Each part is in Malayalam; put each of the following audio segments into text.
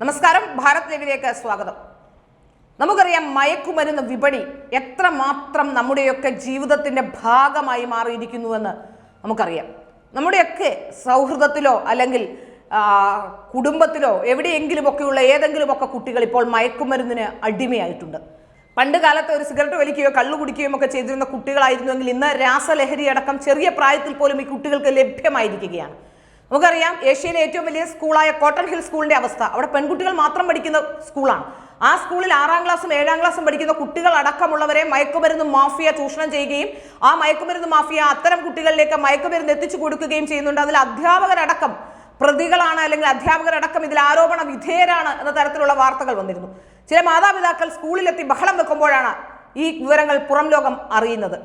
നമസ്കാരം ഭാരത് ലൈവിലേക്ക് സ്വാഗതം. നമുക്കറിയാം മയക്കുമരുന്ന് വിപണി എത്രമാത്രം നമ്മുടെയൊക്കെ ജീവിതത്തിന്റെ ഭാഗമായി മാറിയിരിക്കുന്നുവെന്ന് നമുക്കറിയാം. നമ്മുടെയൊക്കെ സൗഹൃദത്തിലോ അല്ലെങ്കിൽ കുടുംബത്തിലോ എവിടെയെങ്കിലുമൊക്കെയുള്ള ഏതെങ്കിലുമൊക്കെ കുട്ടികൾ ഇപ്പോൾ മയക്കുമരുന്നിന് അടിമയായിട്ടുണ്ട്. പണ്ട് കാലത്ത് ഒരു സിഗരറ്റ് വലിക്കുകയോ കള്ളു കുടിക്കുകയോ ഒക്കെ ചെയ്തിരുന്ന കുട്ടികളായിരുന്നുവെങ്കിൽ ഇന്ന് രാസലഹരി അടക്കം ചെറിയ പ്രായത്തിൽ പോലും ഈ കുട്ടികൾക്ക് ലഭ്യമായിരിക്കുകയാണ്. നമുക്കറിയാം ഏഷ്യയിലെ ഏറ്റവും വലിയ സ്കൂളായ കോട്ടൺ ഹിൽ സ്കൂളിന്റെ അവസ്ഥ. അവിടെ പെൺകുട്ടികൾ മാത്രം പഠിക്കുന്ന സ്കൂളാണ്. ആ സ്കൂളിൽ ആറാം ക്ലാസ്സും ഏഴാം ക്ലാസ്സും പഠിക്കുന്ന കുട്ടികൾ അടക്കമുള്ളവരെ മയക്കുമരുന്ന് മാഫിയ ചൂഷണം ചെയ്യുകയും ആ മയക്കുമരുന്ന് മാഫിയ അത്തരം കുട്ടികളിലേക്ക് മയക്കുമരുന്ന് എത്തിച്ചു കൊടുക്കുകയും ചെയ്യുന്നുണ്ട്. അതിൽ അധ്യാപകരടക്കം പ്രതികളാണ് അല്ലെങ്കിൽ അധ്യാപകരടക്കം ഇതിൽ ആരോപണ വിധേയരാണ് എന്ന തരത്തിലുള്ള വാർത്തകൾ വന്നിരുന്നു. ചില മാതാപിതാക്കൾ സ്കൂളിലെത്തി ബഹളം വെക്കുമ്പോഴാണ് ഈ വിവരങ്ങൾ പുറം ലോകം അറിയുന്നത്.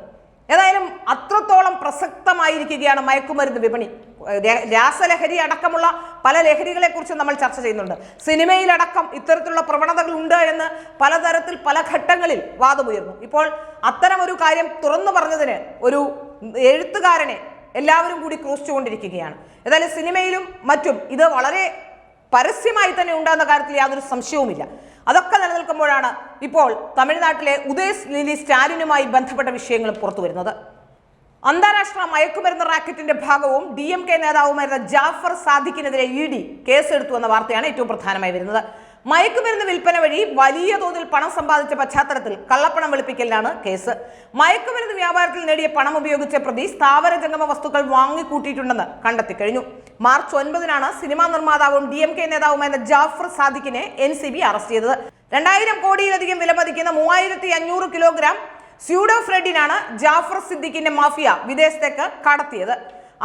ഏതായാലും അത്രത്തോളം പ്രസക്തമായിരിക്കുകയാണ് മയക്കുമരുന്ന് വിപണി. രാസലഹരി അടക്കമുള്ള പല ലഹരികളെ കുറിച്ച് നമ്മൾ ചർച്ച ചെയ്യുന്നുണ്ട്. സിനിമയിലടക്കം ഇത്തരത്തിലുള്ള പ്രവണതകൾ ഉണ്ട് എന്ന് പലതരത്തിൽ പല ഘട്ടങ്ങളിൽ വാദമുയർന്നു. ഇപ്പോൾ അത്തരം ഒരു കാര്യം തുറന്നു പറഞ്ഞതിന് ഒരു എഴുത്തുകാരനെ എല്ലാവരും കൂടി ക്രൂശിച്ചുകൊണ്ടിരിക്കുകയാണ്. ഏതായാലും സിനിമയിലും മറ്റും ഇത് വളരെ പരസ്യമായി തന്നെ ഉണ്ടാകുന്ന കാര്യത്തിൽ യാതൊരു സംശയവുമില്ല. അതൊക്കെ നിലനിൽക്കുമ്പോഴാണ് ഇപ്പോൾ തമിഴ്നാട്ടിലെ ഉദയ് ലിലി സ്റ്റാലിനുമായി ബന്ധപ്പെട്ട വിഷയങ്ങളും പുറത്തു വരുന്നത് അന്താരാഷ്ട്ര മയക്കുമരുന്ന് റാക്കറ്റിന്റെ ഭാഗവും ഡി എം കെ നേതാവുമായിരുന്ന ജാഫർ സാദിഖിനെതിരെ ഇ ഡി കേസെടുത്തു എന്ന വാർത്തയാണ് ഏറ്റവും പ്രധാനമായി വരുന്നത്. മയക്കുമരുന്ന് വിൽപ്പന വഴി വലിയ തോതിൽ പണം സമ്പാദിച്ച പശ്ചാത്തലത്തിൽ കള്ളപ്പണം വെളുപ്പിക്കലിനാണ് കേസ്. മയക്കുമരുന്ന് വ്യാപാരത്തിൽ നേടിയ പണം ഉപയോഗിച്ച പ്രതി സ്ഥാവര ജംഗമ വസ്തുക്കൾ വാങ്ങിക്കൂട്ടിയിട്ടുണ്ടെന്ന് കണ്ടെത്തി കഴിഞ്ഞു. മാർച്ച് ഒൻപതിനാണ് സിനിമാ നിർമ്മാതാവും ഡി എം കെ നേതാവുമായിരുന്ന ജാഫർ സാദിഖിനെ എൻ സി ബി അറസ്റ്റ് ചെയ്തത്. രണ്ടായിരം കോടിയിലധികം വിലമതിക്കുന്ന മൂവായിരത്തി അഞ്ഞൂറ് കിലോഗ്രാം സ്യൂഡോ ഫ്രെഡിനാണ് ജാഫർ സിദ്ദിഖിന്റെ മാഫിയ വിദേശത്തേക്ക് കടത്തിയത്.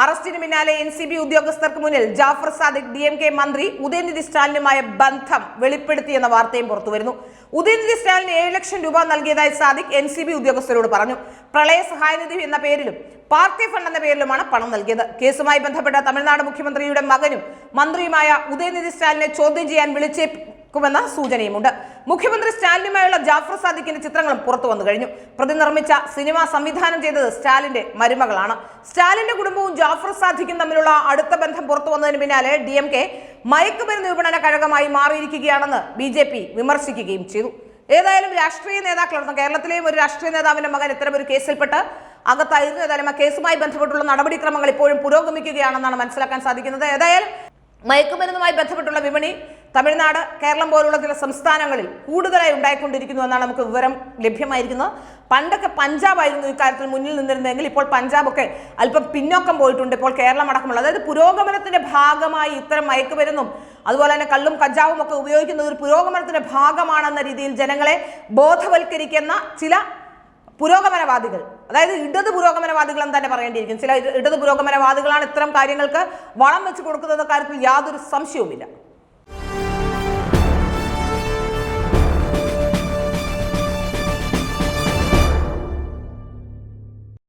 അറസ്റ്റിന് പിന്നാലെ എൻ സി ബി ഉദ്യോഗസ്ഥർക്ക് മുന്നിൽ Jaffer Sadiq D M K മന്ത്രി ഉദയനിധി സ്റ്റാലിനുമായ ബന്ധം വെളിപ്പെടുത്തിയെന്ന വാർത്തയും പുറത്തുവരുന്നു. ഉദയനിധി സ്റ്റാലിന് ഏഴ് ലക്ഷം രൂപ നൽകിയതായി സാദിഖ് എൻ സി ബി ഉദ്യോഗസ്ഥരോട് പറഞ്ഞു. പ്രളയ സഹായനിധി എന്ന പേരിലും പാർട്ടി ഫണ്ട് എന്ന പേരിലുമാണ് പണം നൽകിയത്. കേസുമായി ബന്ധപ്പെട്ട തമിഴ്നാട് മുഖ്യമന്ത്രിയുടെ മകനും മന്ത്രിയുമായ ഉദയനിധി സ്റ്റാലിനെ ചോദ്യം ചെയ്യാൻ വിളിച്ചേ ക്കുമെന്ന സൂചനയുമുണ്ട്. മുഖ്യമന്ത്രി സ്റ്റാലിനുമായുള്ള ജാഫർ സാദിഖിന്റെ ചിത്രങ്ങളും പുറത്തു വന്നു കഴിഞ്ഞു. പ്രതി നിർമ്മിച്ച സിനിമ സംവിധാനം ചെയ്തത് സ്റ്റാലിന്റെ മരുമകളാണ്. സ്റ്റാലിന്റെ കുടുംബവും ജാഫർ സാദിഖും തമ്മിലുള്ള അടുത്ത ബന്ധം പുറത്തു വന്നതിന് പിന്നാലെ ഡി എം കെ മയക്കുമരുന്ന് വിപണന കഴകമായി മാറിയിരിക്കുകയാണെന്ന് ബി ജെ പി വിമർശിക്കുകയും ചെയ്തു. ഏതായാലും രാഷ്ട്രീയ നേതാക്കളടക്കം കേരളത്തിലെയും ഒരു രാഷ്ട്രീയ നേതാവിന്റെ മകൻ ഇത്തരം ഒരു കേസിൽപ്പെട്ട് അകത്തായിരുന്നു. ഏതായാലും ആ കേസുമായി ബന്ധപ്പെട്ടുള്ള നടപടിക്രമങ്ങൾ ഇപ്പോഴും പുരോഗമിക്കുകയാണെന്നാണ് മനസ്സിലാക്കാൻ സാധിക്കുന്നത്. ഏതായാലും മയക്കുമരുന്നുമായി ബന്ധപ്പെട്ടുള്ള വിപണി തമിഴ്നാട് കേരളം പോലുള്ള ചില സംസ്ഥാനങ്ങളിൽ കൂടുതലായി ഉണ്ടായിക്കൊണ്ടിരിക്കുന്നു എന്നാണ് നമുക്ക് വിവരം ലഭ്യമായിരിക്കുന്നത്. പണ്ടൊക്കെ പഞ്ചാബായിരുന്നു ഇക്കാര്യത്തിൽ മുന്നിൽ നിന്നിരുന്നതെങ്കിൽ ഇപ്പോൾ പഞ്ചാബൊക്കെ അല്പം പിന്നോക്കം പോയിട്ടുണ്ട്. ഇപ്പോൾ കേരളം അടക്കമുള്ള അതായത് പുരോഗമനത്തിന്റെ ഭാഗമായി ഇത്തരം മയക്കുമരുന്നും അതുപോലെ തന്നെ കള്ളും കഞ്ചാവും ഒക്കെ ഉപയോഗിക്കുന്നത് ഒരു പുരോഗമനത്തിന്റെ ഭാഗമാണെന്ന രീതിയിൽ ജനങ്ങളെ ബോധവൽക്കരിക്കുന്ന ചില പുരോഗമനവാദികൾ അതായത് ഇടത് പുരോഗമനവാദികൾ എന്ന് തന്നെ പറയേണ്ടിയിരിക്കും ചില ഇടത് പുരോഗമനവാദികളാണ് ഇത്തരം കാര്യങ്ങൾക്ക് വളം വെച്ച് കൊടുക്കുന്നത് കാര്യത്തിൽ യാതൊരു സംശയവുമില്ല.